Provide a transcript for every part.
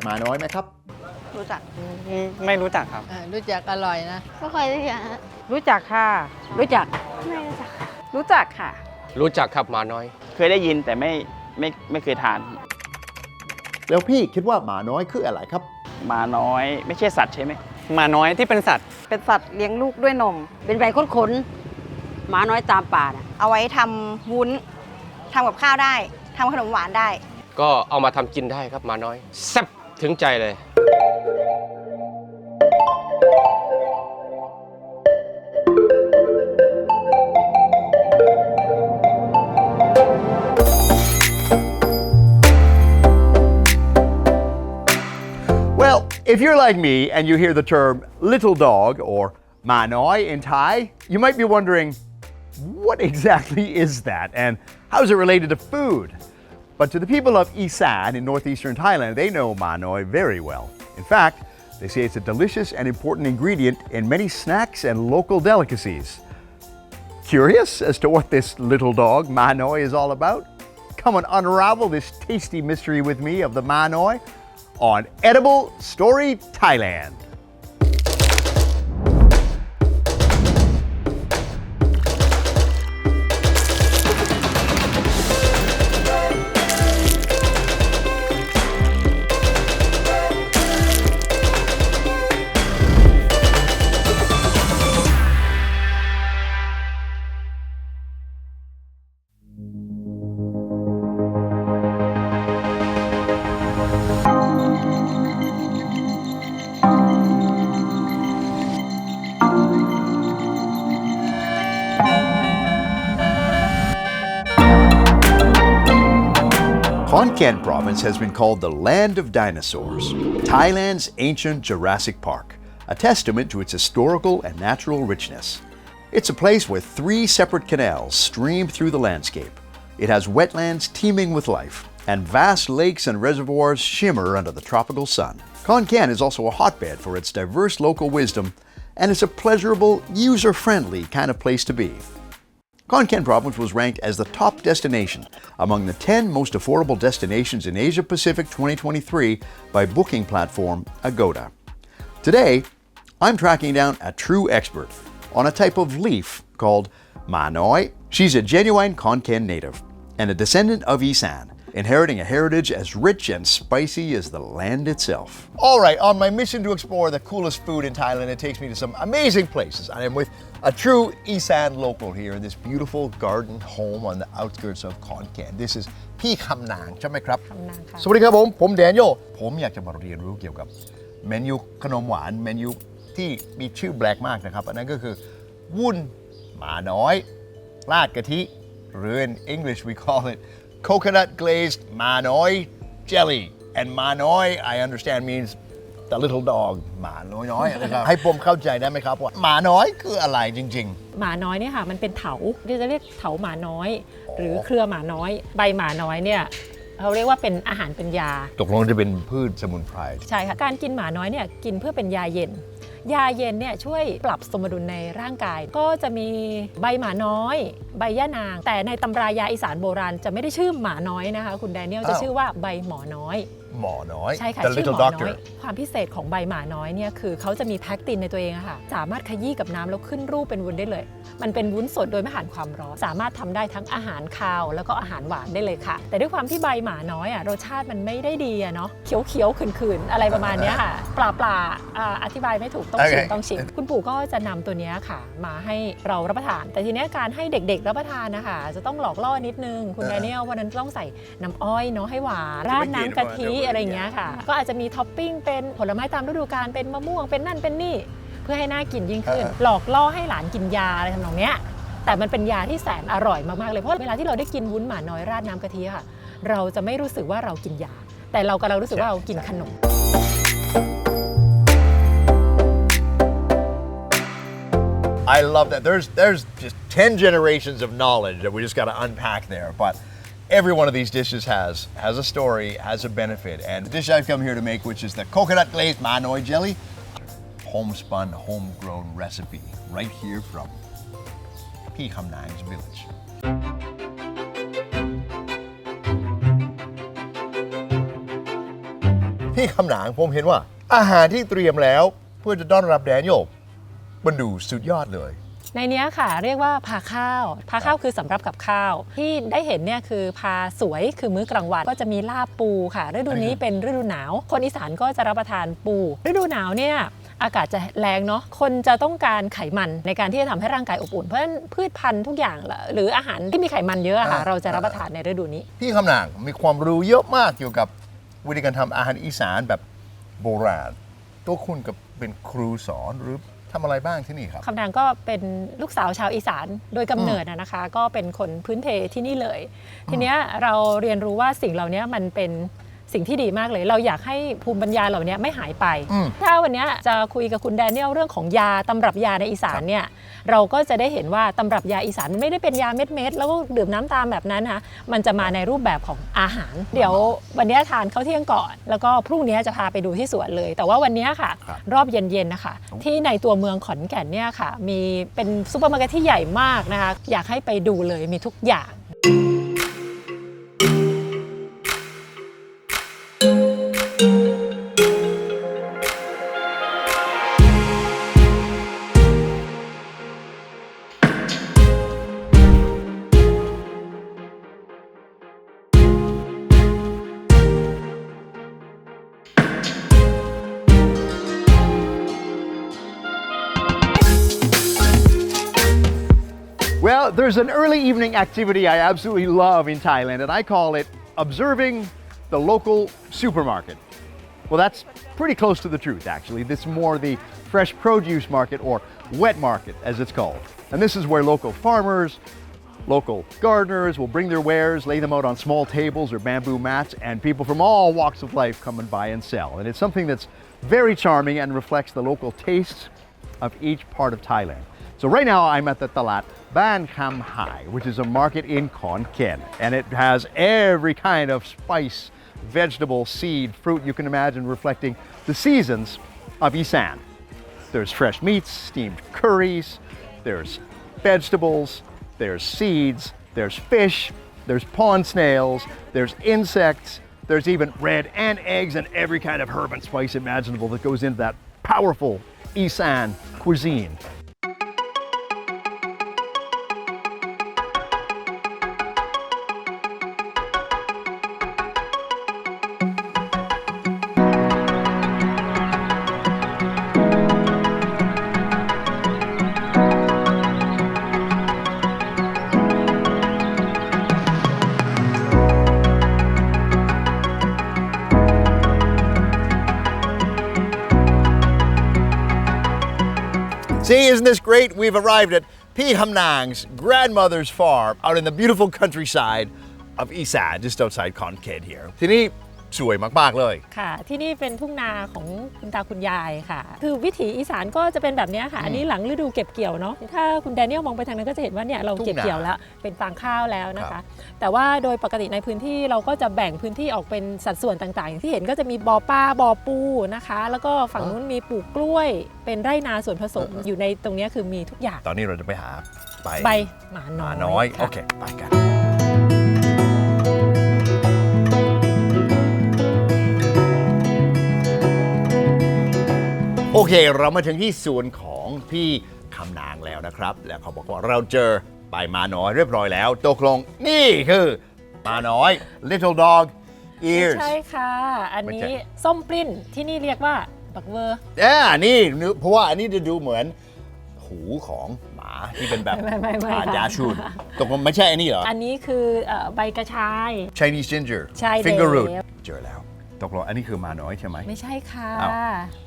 จักหมาน้อยไหมครับ รู้จักไม่รู้จักครับเออรู้จักอร่อยนะ ไม่เคยรู้จักฮะรู้จักค่ะ รู้จัก ไม่รู้จัก รู้จักค่ะ รู้จักครับหมาน้อย เคยได้ยินแต่ไม่ไม่ไม่เคยทาน แล้วพี่คิดว่าหมาน้อยคืออะไรครับ หมาน้อย ไม่ใช่สัตว์ใช่ไหมหมาน้อยที่เป็นสัตว์ เป็นสัตว์เลี้ยงลูกด้วยนม เป็นใบขนๆหมาน้อยตามป่าน่ะเอาไว้ทำวุ้นทำกับข้าวได้ทำขนมหวานได้ ก็เอามาทำกินได้ครับหมาน้อยแซ่บ ถึงใจเลย Well, if you're like me and you hear the term little dog or ma noi in Thai, you might be wondering, what exactly is that and how is it related to food? But to the people of Isan in northeastern Thailand, they know ma noi very well. In fact, they say it's a delicious and important ingredient in many snacks and local delicacies. Curious as to what this little dog, Ma Noi, is all about? Come and unravel this tasty mystery with me of the Ma Noi on Edible Story Thailand. Khon Kaen province has been called the land of dinosaurs, Thailand's ancient Jurassic Park, a testament to its historical and natural richness. It's a place where three separate canals stream through the landscape. It has wetlands teeming with life, and vast lakes and reservoirs shimmer under the tropical sun. Khon Kaen is also a hotbed for its diverse local wisdom, and it's a pleasurable, user friendly kind of place to be. Khon Kaen province was ranked as the top destination among the 10 most affordable destinations in Asia Pacific 2023 by booking platform Agoda. Today, I'm tracking down a true expert on a type of leaf called Manoi. She's a genuine Khon Kaen native and a descendant of Isan, inheriting a heritage as rich and spicy as the land itself. All right, on my mission to explore the coolest food in Thailand, it takes me to some amazing places. I am with a true Isan local here in this beautiful garden home on the outskirts of Khon Kaen. This is พี่คำนางใช่ไหมครับ คำนางค่ะ สวัสดีครับผม ผมแดเนียลผมอยากจะมาเรียนรู้เกี่ยวกับเมนูขนมหวานเมนูที่มีชื่อแปลกมากนะครับ อันนั้นก็คือ วุ้นหมาน้อยราดกะทิ หรือ in English we call it coconut glazed หมาน้อย jelly and หมาน้อย I understand means the little dog หมาน้อยๆนะครับ ให้ผมเข้าใจได้ไหมครับว่าหมาน้อยคืออะไรจริง หมาน้อยเนี่ยค่ะมันเป็นเถาที่จะเรียกเถาหมาน้อย หรือเครือหมาน้อย ใบหมาน้อยเนี่ยเขาเรียกว่าเป็นอาหารเป็นยา ๆ ตกลงจะเป็นพืชสมุนไพร ใช่ค่ะ การกินหมาน้อยเนี่ยกินเพื่อเป็นยาเย็น ยาเย็นเนี่ยช่วยปรับสมดุลในร่างกาย ก็จะมีใบหมาน้อย ใบย่านาง แต่ในตำรายาอีสานโบราณจะไม่ได้ชื่อหมาน้อยนะคะ คุณแดเนียลจะชื่อว่าใบหมอน้อย หมอน้อย ใช่ค่ะ the ชื่อ little หมอ doctor น้อยความพิเศษของใบหมาน้อยเนี่ยคือเขาจะมีแพคตินในตัวเองอะค่ะ สามารถขยี้กับน้ำแล้วขึ้นรูปเป็นวุ้นได้เลย มันเป็นวุ้นสดโดยไม่ผ่านความร้อน สามารถทำได้ทั้งอาหารคาว แล้วก็อาหารหวานได้เลยค่ะ แต่ด้วยความที่ใบหมาน้อยอะรสชาติมันไม่ได้ดีอะเนาะเขียวๆขื่นๆ อะไรประมาณเนี้ยค่ะปลาปลาๆอ่าอธิบายไม่ถูกต้องชิม Okay. ต้องชิม คุณปู่ก็จะนำตัวเนี้ยค่ะ มาให้เรารับประทาน แต่ทีเนี้ยการให้เด็กๆรับประทานนะคะจะต้องหลอกล่อนิดนึงคุณแดเนียลวันนั้นต้องใส่น้ำอ้อยเนาะให้หวานราดน้ำกะทิอะไรอย่างเงี้ยค่ะ ก็อาจจะมีท็อปปิ้งเป็นผลไม้ตามฤดูกาลเป็นมะม่วงเป็นนั่นเป็นนี่ เพื่อให้น่ากินยิ่งขึ้น เออ หลอกล่อให้หลานกินยาอะไรทำนองเนี้ย แต่มันเป็นยาที่แสนอร่อยมาก ๆ เลย เพราะเวลาที่เราได้กินวุ้นหมาน้อยราดน้ำกะทิค่ะ เราจะไม่รู้สึกว่าเรากินยา แต่เรากำลังรู้สึกว่าเรากินขนม I love that. There's there's just 10 generations of knowledge that we just got to unpack there. But every one of these dishes has has a story, has a benefit. And the dish I've come here to make, which is the coconut glazed manoi jelly, homespun, homegrown recipe right here from P. Nang's village. พี่ พี่คำหนางผมเห็นว่า อาหารที่เตรียมแล้ว เพื่อจะต้อนรับแดเนียลมันดูสุดยอดเลย ในเนี้ยค่ะเรียกว่าพาข้าวพาข้าวคือสำรับกับข้าว ที่ได้เห็นเนี่ยคือพาสวยคือมื้อกลางวันก็จะมีลาบปูค่ะฤดูนี้เป็นฤดูหนาว คนอีสานก็จะรับประทานปูฤดูหนาวเนี่ยอากาศจะแรงเนาะ คนจะต้องการไขมันในการที่จะทำให้ร่างกายอบอุ่น เพราะฉะนั้นพืชพันธุ์ทุกอย่างละหรืออาหารที่มีไขมันเยอะอะค่ะอ่าเราจะรับประทานในฤดูนี้ พี่คำหนางมีความรู้เยอะมากเกี่ยวกับวิธีการทำอาหารอีสานแบบโบราณ ตัวคุณกับเป็นครูสอนหรือ ทำอะไรบ้างที่นี่ครับคำนางก็เป็นลูกสาวชาวอีสานโดยกำเนิดนะนะคะ ก็เป็นคนพื้นเพที่นี่เลย ทีเนี้ยเราเรียนรู้ว่าสิ่งเหล่านี้มันเป็น สิ่งที่ดีมากเลย เราอยากให้ภูมิปัญญาเหล่านี้ไม่หายไป อืม ถ้าวันเนี้ยจะคุยกับคุณแดเนียลเรื่องของยาตำรับยาในอีสานเนี่ยเราก็จะได้เห็นว่าตำรับยาอีสานมันไม่ได้เป็นยาเม็ดๆแล้วก็ดื่มน้ำตามแบบนั้นนะคะมันจะมาในรูปแบบของอาหาร เดี๋ยววันเนี้ยทานข้าวเที่ยงก่อน แล้วก็พรุ่งนี้จะพาไปดูที่สวนเลย แต่ว่าวันเนี้ยค่ะ ครับ รอบเย็นๆนะคะที่ในตัวเมืองขอนแก่นเนี่ยค่ะ มีเป็นซูเปอร์มาร์เก็ตที่ใหญ่มากนะคะ อยากให้ไปดูเลยมีทุกอย่าง There's an early evening activity I absolutely love in Thailand, and I call it observing the local supermarket. Well, that's pretty close to the truth, actually. This is more the fresh produce market or wet market, as it's called. And this is where local farmers, local gardeners will bring their wares, lay them out on small tables or bamboo mats, and people from all walks of life come and buy and sell. And it's something that's very charming and reflects the local tastes of each part of Thailand. So right now I'm at the Talat Ban Kham Hai, which is a market in Khon Ken, and it has every kind of spice, vegetable, seed, fruit you can imagine reflecting the seasons of Isan. There's fresh meats, steamed curries, there's vegetables, there's seeds, there's fish, there's pond snails, there's insects, there's even bread and eggs and every kind of herb and spice imaginable that goes into that powerful Isan cuisine. See, isn't this great? We've arrived at P. Hamnang's grandmother's farm out in the beautiful countryside of Isan, just outside Khon Kaen here. ที่นี่ สวยมากๆเลย ค่ะ ที่นี่เป็นทุ่งนาของคุณตาคุณยายค่ะ คือวิถีอีสานก็จะเป็นแบบเนี้ยค่ะ อันนี้หลังฤดูเก็บเกี่ยวเนาะ ถ้าคุณแดเนียลมองไปทางนั้นก็จะเห็นว่าเนี่ยเราเก็บเกี่ยวแล้ว เป็นฟางข้าวแล้วนะครัคะบแต่ว่าโดยปกติในพื้นที่เราก็จะแบ่งพื้นที่ออกเป็นสัดส่วนต่างๆอย่างที่เห็นก็จะมีบ่อปลาบ่อปูนะคะ แล้วก็ฝั่งนู้นมีปลูกกล้วย เป็นไร่นาส่วนผสมอยู่ในตรงเนี้ยคือมีทุกอย่าง ตอนนี้เราจะไปหาใบใบหมาหน้มาอยน้อยค่ะโอเค ไปกัน เค เรามาถึงที่สวนของพี่คำนางแล้วนะครับ แล้วเขาบอกว่าเราเจอใบหมาน้อยเรียบร้อยแล้วตกลงนี่คือหมาน้อย little dog ไม่ ears ใช่ค่ะ อันไม่นี้ใช่ส้มปลิ้นที่นี่เรียกว่าบักเวอร์อ่านี่นึกเพราะว่าอันนี้จะดูเหมือนหูของหมาที่เป็นแบบไม่ไม่ไม่อ่าค่ะยาชุนตกลงไม่ใช่อันนี้เหรอ อันนี้คือเอ่อใบกระชาย Chinese ginger ใช่ finger แล้ว root เจอแล้ว ตกลงอันนี้คือหมาน้อยใช่ไหม ไม่ใช่ค่ะอ้าว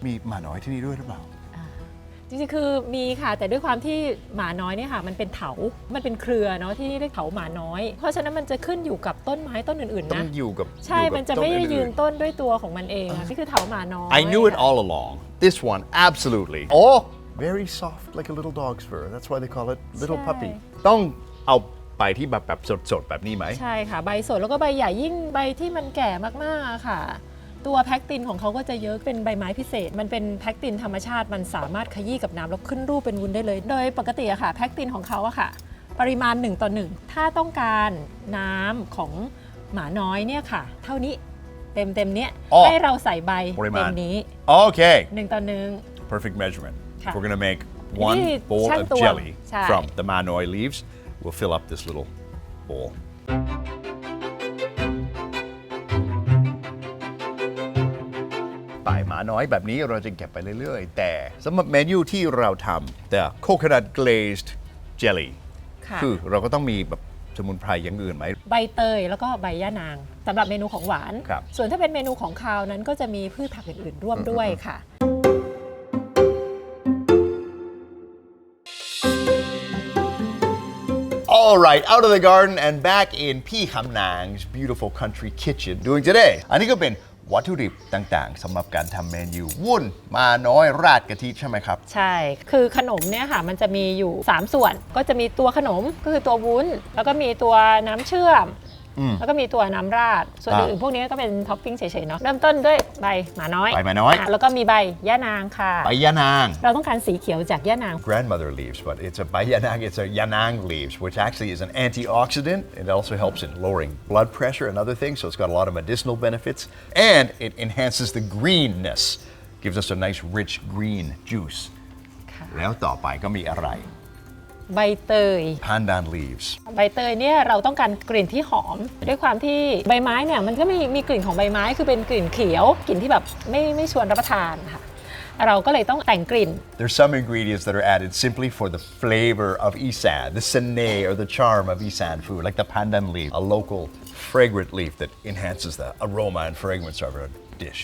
มีหมาน้อยที่นี่ด้วยหรือเปล่าจริงๆคือมีค่ะ แต่ด้วยความที่หมาน้อยเนี่ยค่ะ มันเป็นเถา มันเป็นเครือเนาะที่นี่เรียกเถาหมาน้อย เพราะฉะนั้นมันจะขึ้นอยู่กับต้นไม้ต้นอื่นๆต้อนะงอยู่กับใช่ อยู่กับมันจะไม่ได้ต้ยือื่นต้นด้วยตัวของมันเองอะนี่คือเถาหมาน้อย I knew it ค่ะ all along this one absolutely oh very soft like a little dog's fur that's why they call it little ใช่ puppy ต้องเอา ไปที่แบบแบบสดๆ แบบนี้ไหม ใช่ค่ะ ใบสดแล้วก็ใบใหญ่ยิ่งใบที่มันแก่มากๆอะค่ะ ตัวแพคตินของเขาก็จะเยอะเป็นใบไม้พิเศษ มันเป็นแพคตินธรรมชาติมันสามารถขยี้กับน้ำแล้วขึ้นรูปเป็นวุ้นได้เลย โดยปกติอะค่ะแพคตินของเขาอะค่ะ ปริมาณ 1 ต่อ 1 ถ้าต้องการน้ำของหมาน้อยเนี่ยค่ะ เท่านี้เต็มเต็มๆเนี้ยอ๋อให้เราใส่ใบปริมาณ เต็มนี้ Okay, หนึ่งต่อหนึ่ง perfect measurement. Okay. We're going to make Ini one bowl of satu. jelly Sai. from the manoi leaves. We'll fill up this little bowl. ป่ายหมาน้อยแบบนี้เราจะเก็บไปเรื่อยๆแต่สำหรับเมนูที่เราทำแต่ coconut glazed jelly ค่ะคือเราก็ต้องมีแบบสมุนไพรอย่างอื่นไหม ใบเตยแล้วก็ใบย่านางสำหรับเมนูของหวาน ครับ ส่วนถ้าเป็นเมนูของคาวนั้นก็จะมีพืชผักอื่นๆ ร่วมด้วยค่ะ All right, out of the garden and back in P. Hamnang's beautiful country kitchen doing today. อันนี้ก็เป็นวัตถุดิบต่างๆสำหรับการทำเมนูวุ้นมาน้อยราดกะทิใช่ไหมครับ ใช่ คือขนมเนี่ยค่ะ มันจะมีอยู่ 3 ส่วน ก็จะมีตัวขนมก็คือตัววุ้น แล้วก็มีตัวน้ำเชื่อม แล้วก็มีตัวน้ำราด ส่วนอ่าอื่นๆพวกนี้ก็เป็นท็อปปิ้งเฉยๆเนาะเริ่มต้นด้วยใบหมาน้อยใบหมาน้อยะแล้วก็มีใบย่านางค่ะ ใบยานาง เราต้องการสีเขียวจากย่านาง grandmother leaves, but it's a bayanang, it's a yanang leaves, which actually is an antioxidant. It also helps in lowering blood pressure and other things, so it's got a lot of medicinal benefits. And it enhances the greenness, gives us a nice rich green juice. ค่ะแล้วต่อไปก็มีอะไร ใบเตย pandan leaves. ใบเตยเนี่ยเราต้องการกลิ่นที่หอม ด้วยความที่ใบไม้เนี่ยมันก็มีมีกลิ่นของใบไม้คือเป็นกลิ่นเขียว กลิ่นที่แบบไม่ไม่ชวนรับประทานค่ะ เราก็เลยต้องแต่งกลิ่น There's some ingredients that are added simply for the flavor of Isan, the sene or the charm of Isan food, like the pandan leaf, a local fragrant leaf that enhances the aroma and fragrance of our dish.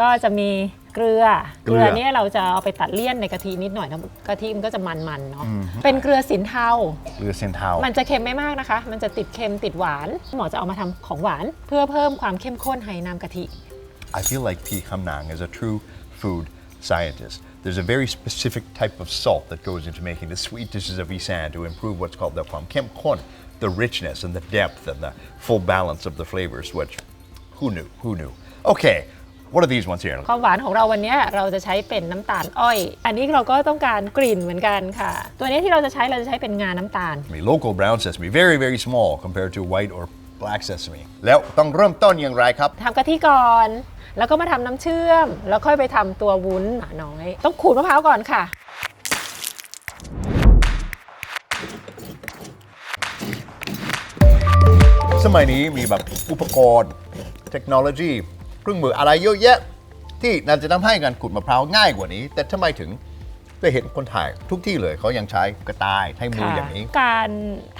ก็จะมีเกลือ เกลือเนี่ยเราจะเอาไปตัดเลี่ยนในกะทินิดหน่อยนะกะทิมันก็จะมันๆเนาะ เป็นเกลือสินเทาเรือเซนเทา มันจะเค็มไม่มากนะคะ มันจะติดเค็มติดหวาน หมอจะเอามาทำของหวาน เพื่อเพิ่มความเข้มข้นให้น้ำกะทิ I feel like P. Hamnang is a true food scientist. There's a very specific type of salt that goes into making the sweet dishes of Isan to improve what's called the kwam kem kon, the richness and the depth and the full balance of the flavors, which who knew? Who knew? Okay, what are these ones here? ความหวานของเราวันนี้เราจะใช้เป็นน้ำตาลอ้อย อันนี้เราก็ต้องการกลิ่นเหมือนกันค่ะ ตัวนี้ที่เราจะใช้เราจะใช้เป็นงาน้ำตาล I mean, local brown sesame, very, very small compared to white or black sesame. แล้วต้องเริ่มต้นอย่างไรครับ ทำกะทิก่อน แล้วก็มาทำน้ำเชื่อม แล้วค่อยไปทำตัววุ้นหมาน้อย ต้องขูดมะพร้าวก่อนค่ะ สมัยนี้มีแบบอุปกรณ์เทคโนโลยี เครื่องมืออะไรเยอะแยะ ที่น่าจะทำให้การขุดมะพร้าวง่ายกว่านี้ แต่ทำไมถึงได้เห็นคนถ่ายทุกที่เลยเขายังใช้กระต่ายใช้มืออย่างนี้ การ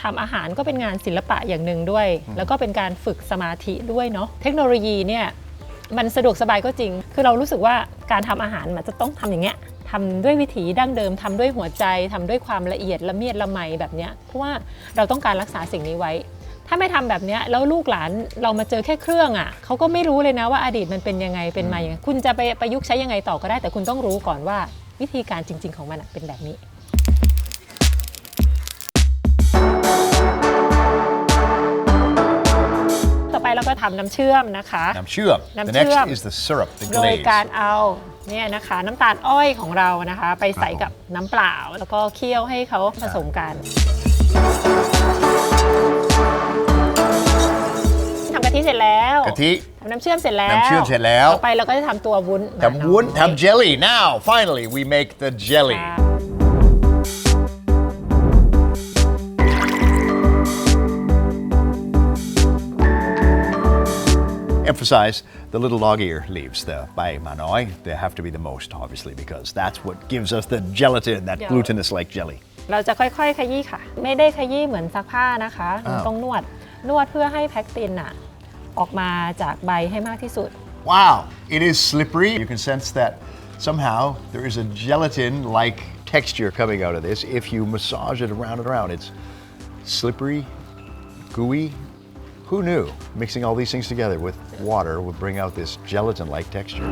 ทำอาหารก็เป็นงานศิลปะอย่างหนึ่งด้วย แล้วก็เป็นการฝึกสมาธิด้วยเนาะเทคโนโลยีเนี่ยมันสะดวกสบายก็จริง คือเรารู้สึกว่าการทำอาหารมันจะต้องทำอย่างเงี้ยทำด้วยวิถีดั้งเดิมทำด้วยหัวใจทำด้วยความละเอียดละเมียดละไมแบบเนี้ยเพราะว่าเราต้องการรักษาสิ่งนี้ไว้ ถ้าไม่ทำแบบเนี้ยแล้วลูกหลานเรามาเจอแค่เครื่องอะ่ะเขาก็ไม่รู้เลยนะว่าอดีตมันเป็นยังไงเป็นมาอย่างไงคุณจะไปประยุกต์ใช้ยังไงต่อก็ได้ แต่คุณต้องรู้ก่อนว่าวิธีการจริง ๆ ของมันอะเป็นแบบนี้ต่อไปเราก็ทำน้ำเชื่อมนะคะ น้ำเชื่อมน้ำ The เชื่อม next is the syrup, the โดย glaze. การเอาเนี่ยนะคะน้ำตาลอ้อยของเรานะคะ ไปใส่กับน้ำเปล่า แล้วก็เคี่ยวให้เขาผสมกัน ทำกะทิเสร็จแล้วกะทิทำน้ำเชื่อมเสร็จแล้ว น้ำเชื่อมเสร็จแล้ว ต่อไปเราก็จะทำตัววุ้นทำวุ้นมาทำ jelly now finally we make the jelly ค่ะ emphasize the little dog ear leaves, the bai manoi. They have to be the most, obviously, because that's what gives us the gelatin, that Yeah. glutinous like jelly. เราจะค่อยๆ ขยี้ค่ะ ไม่ได้ขยี้เหมือนซักผ้านะคะอ้าวต้องนวด นวดเพื่อให้แพคตินอะ ออกมาจากใบให้มากที่สุด Wow, it is slippery. You can sense that somehow there is a gelatin like texture coming out of this. If you massage it around and around, it's slippery, gooey. Who knew? Mixing all these things together with water would bring out this gelatin like texture.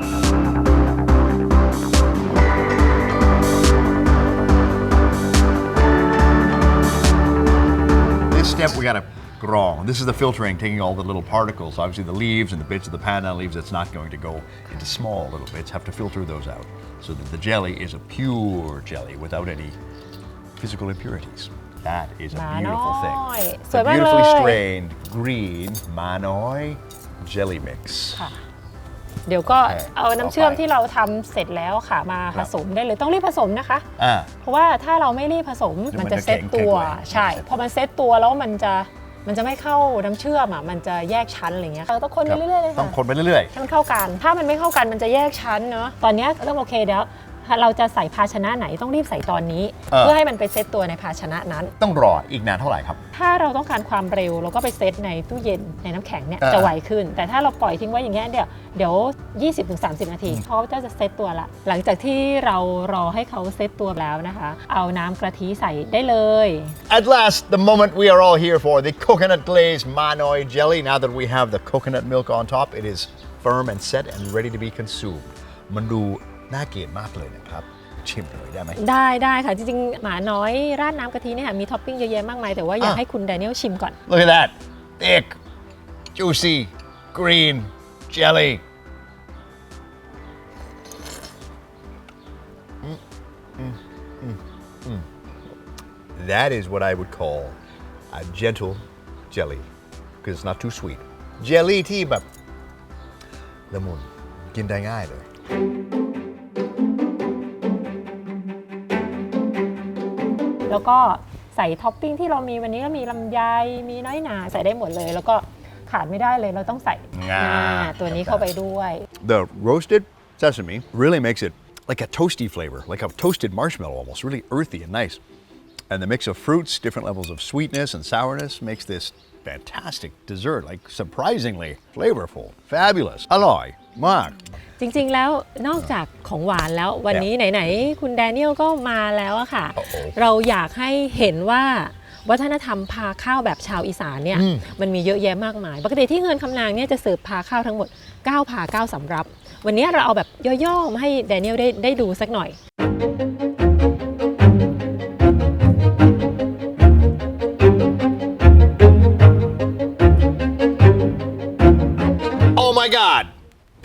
This step we gotta grong. This is the filtering, taking all the little particles, obviously the leaves and the bits of the pandan leaves that's not going to go into small little bits, have to filter those out so that the jelly is a pure jelly without any physical impurities. That is a beautiful thing. Manoi. The Sวยmak beautifully lei. strained green Manoi jelly mix. ค่ะ เดี๋ยวก็ โอเค เอาน้ำเชื่อม ต่อไป ที่เราทำเสร็จแล้วค่ะมา ครั ผ บ สมได้เลยต้องรีบผสมนะคะ อ่า เพราะว่าถ้าเราไม่รีบผสม เดี๋ยวมั มัน น จะ จะ เซ็ต แข็ง ตัว แข็งไว้ ใช่ พอมันเซ็ตตัวแล้วมันจะ มันจะไม่เข้าน้ำเชื่อมอะมันจะแยกชั้นอะไรเงี้ยเราต้องคนไปเรื่อยๆเลยต้องค่ะคนไปเรื่อยให้มันเข้ากัน ถ้ามันไม่เข้ากันมันจะแยกชั้นเนาะ ตอนเนี้ยเริ่มโอเคเดี๋ยวถ้า เราจะใส่ภาชนะไหนต้องรีบใส่ตอนนี้ เออ เพื่อให้มันไปเซ็ตตัวในภาชนะนั้นๆต้องรออีกนานเท่าไหร่ครับ ถ้าเราต้องการความเร็วเราก็ไปเซตในตู้เย็นในน้ำแข็งเนี่ยอ่าจะไวขึ้น แต่ถ้าเราปล่อยทิ้งไว้อย่างเงี้ยเดี๋ยวเดี๋ยว 20-30 นาทีเขาจะจะเซตตัวละ หลังจากที่เรารอให้เขาเซตตัวแล้วนะคะ เอาน้ำกะทิใส่ได้เลย At last, the moment we are all here for the coconut glazed Manoi jelly. Now that we have the coconut milk on top, it is firm and set and ready to be consumed. มันดู น่ากินมากเลยนะครับ ชิมหน่อยได้ไหม ได้ได้ค่ะ จริงๆ หมาน้อยราดน้ำกะทิเนี่ยค่ะมีท็อปปิ้งเยอะแยะมากมายแต่ว่าอยากอะ ให้คุณแดเนียลชิมก่อน Look at that. Thick, juicy, green jelly. Mm, mm, mm, mm. That is what I would call a gentle jelly because it's not too sweet. Jelly ที่แบบละมุนกินได้ง่ายเลย แล้วก็ใส่ท็อปปิ้งที่เรามีวันนี้ก็มีลำไยมีน้อยหนาใส่ได้หมดเลย แล้วก็ขาดไม่ได้เลยเราต้องใส่งาอ่าตัวนี้เข้าไปด้วย The roasted sesame really makes it like a toasty flavor, like a toasted marshmallow almost, really earthy and nice. And the mix of fruits, different levels of sweetness and sourness makes this fantastic dessert, like surprisingly flavorful, fabulous. Aloy, Mark. จริงๆ แล้วนอกจากของหวานแล้ววันนี้ไหนๆ คุณแดเนียลก็มาแล้วอะค่ะโอ้โหเราอยากให้เห็นว่าวัฒนธรรมพาข้าวแบบชาวอีสานเนี่ยอืมมันมีเยอะแยะมากมาย ปกติที่เงินคำนางเนี่ยจะเสิร์ฟพาข้าวทั้งหมด 9 พา 9สำรับ วันนี้เราเอาแบบย่อๆ มาให้แดเนียลได้ได้ดูสักหน่อย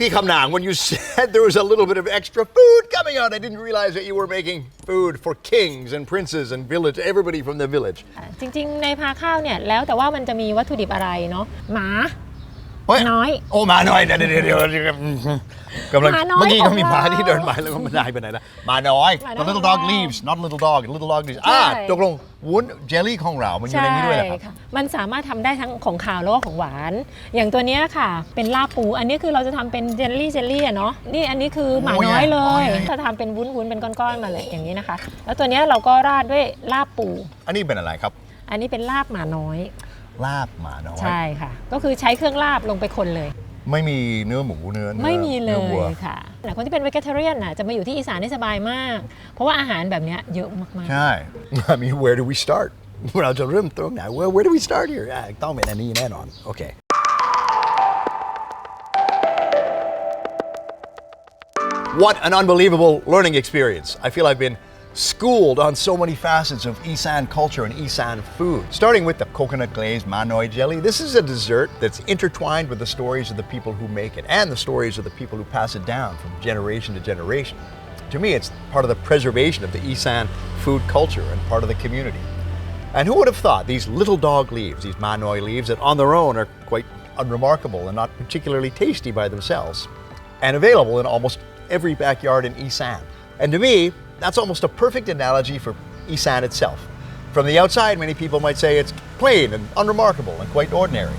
P. Kamnang, when you said there was a little bit of extra food coming out, I didn't realize that you were making food for kings and princes and village, everybody from the village. จริง ๆ ในพาข้าวเนี่ยแล้วแต่ว่ามันจะมีวัตถุดิบอะไรเนาะหมา เฮ้ยน้อย โอ้หมาน้อยเดี๋ยวเดี๋ยวเดี๋ยวเดี๋ยวกำลังหมาน้อยเมื่อกี้ก็มีของหมาเราที่เดินมาแล้วก็มันหายไปไหนละหมาน้อย หมาน้อย The little ของ dog เรา leaves not little dog little dog leaves อ่าใช่ ตกลงวุ้นเจลลี่ของเรา มันอยู่ในนี้ด้วยเหรอครับ ค่ะมันสามารถทำได้ทั้งของขาวแล้วก็ของหวาน อย่างตัวเนี้ยค่ะ เป็นลาบปู อันนี้คือเราจะทำเป็นเจลลี่เจลลี่อะเนาะ นี่อันนี้คือหมาน้อยเลยโอ้ย จะทำเป็นวุ้นๆเป็นก้อนๆมาเลยอย่างนี้นะคะ แล้วตัวเนี้ยเราก็ราดด้วยลาบปู อันนี้เป็นอะไรครับ อันนี้เป็นลาบหมาน้อย ลาบหมาน้อยใช่ค่ะ ก็คือใช้เครื่องลาบลงไปคนเลย ไม่มีเนื้อหมูเนื้อนื้อไม่มีเลนื้อวัวยค่ะแต่คนที่เป็น vegetarian น่ะจะมาอยู่ที่อีสานได้สบายมาก เพราะว่าอาหารแบบเนี้ยเยอะมากๆ ใช่ I mean where do we start เราจะเริ่มต้นไหน Well where do we start here อะต้องเป็นอันนี้แน่นอนโอเค What an unbelievable learning experience. I feel I've been schooled on so many facets of Isan culture and Isan food. Starting with the coconut glazed Manoi jelly, this is a dessert that's intertwined with the stories of the people who make it and the stories of the people who pass it down from generation to generation. To me, it's part of the preservation of the Isan food culture and part of the community. And who would have thought these little dog leaves, these manoi leaves, that on their own are quite unremarkable and not particularly tasty by themselves, and available in almost every backyard in Isan. And to me, that's almost a perfect analogy for Isan itself. From the outside, many people might say it's plain and unremarkable and quite ordinary.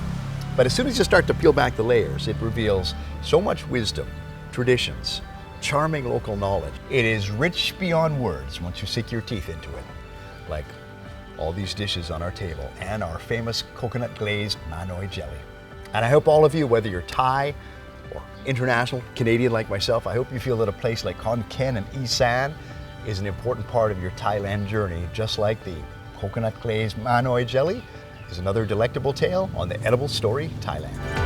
But as soon as you start to peel back the layers, it reveals so much wisdom, traditions, charming local knowledge. It is rich beyond words once you sink your teeth into it. Like all these dishes on our table and our famous coconut glazed Manoi jelly. And I hope all of you, whether you're Thai or international Canadian like myself, I hope you feel that a place like Khon Ken and Isan is an important part of your Thailand journey, just like the coconut glazed Manoi jelly is another delectable tale on the Edible Story Thailand.